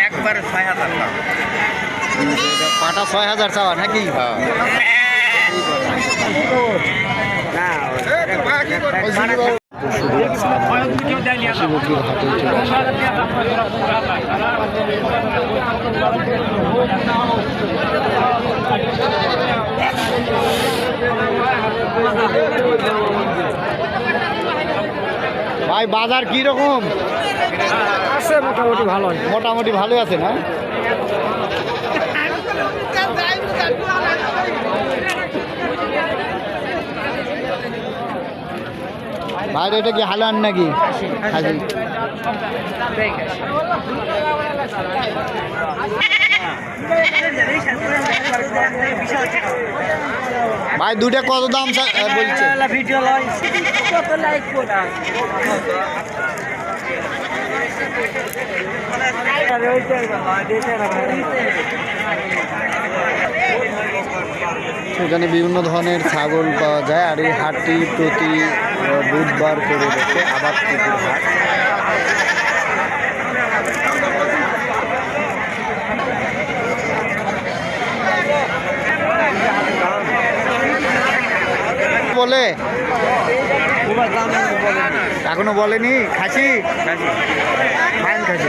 একবারে ছয় হাজার পাটা ছয় হাজার চাওয়া নাকি? চলে ভাই বাজার কি রকম আছে মোটামুটি ভালো মোটামুটি ভালো আছে না? ভাই এটা কি হালান নাকি? হাজি। ভাই দুটা কত দাম বলছে। ভিডিও সেখানে বিভিন্ন ধরনের ছাগল পাওয়া যায়। আর এই হাটটি প্রতি বুধবার করে বসে আবার পুকুর হাট। বলে? এখনও বলেনি? খাসি? ফাইন খাসি।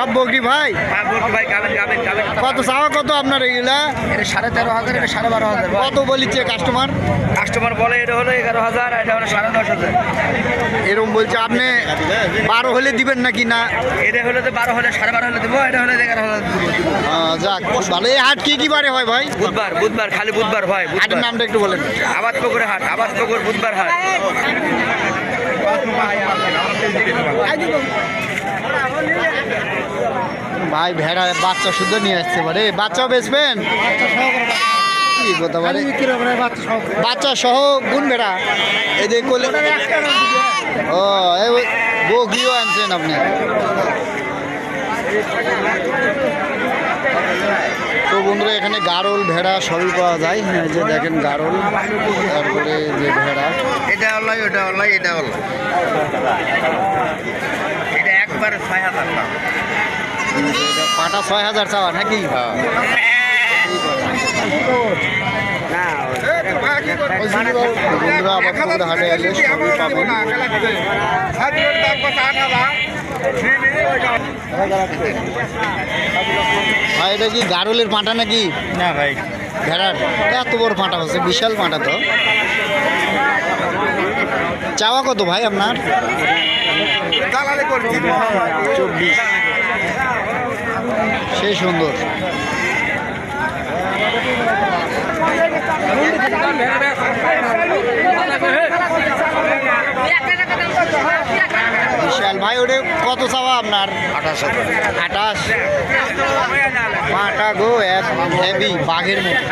সব বকরি ভাই? হ্যাঁ বলছি ভাই গাবেন গাবেন গাবেন। কত চাওয়া কত আপনার এগুলা? এটা সাড়ে তেরো হাজার এটা সাড়ে বারো হাজার কত বলিচ্ছে কাস্টমার কাস্টমার বলে এটা হলো এগারো হাজার এটা হলো সাড়ে দশ হাজার। এরকম বলছে আপনি বারো হলে দিবেন নাকি না? এটা হলো তো বারো হলে সাড়ে বারো হলে দেবো এটা হলে এগারো হাজার যাক ভালো। এই হাট কি কি বারে হয় ভাই? বুধবার বুধবার খালি বুধবার ভাই হাটের নামটা একটু বলেন। আবাদ পুকুরে হাট আবাদ পুকুর বুধবার হাট। ভাই ভেড়া বাচ্চা শুদ্ধ নিয়ে আসতে পারে বাচ্চাও বেচবেন? কি কথা বলে? বাচ্চা সহ গুণ ভেড়া? এদের কোলে ও এই বগরিও আনছেন আপনি। তো বন্ধুরা এখানে গারল ভেড়া সবই পাওয়া যায়। হ্যাঁ যে দেখেন গারল তারপরে যে ভেড়া। এটা হলো ওটা হলো এটা হলো। এটা একবারে ছয় হাজার টাকা পাটা ছয় হাজার চাওয়া নাকি? বন্ধুরা আবার পুকুর হাটে এলে সবই পাবেন ভাই এটা কি গারলের পাঁটা নাকি? না ভাই। ভেড়ার। এত বড় পাঁটা হচ্ছে বিশাল পাঁটা তো। চাওয়া কত ভাই আপনার? চব্বিশ। সেই সুন্দর। বিশাল ভাই ওটা কত চাওয়া আপনার? আঠাশ। আঠাশ পাটা গো হেভি বাঘের মতো।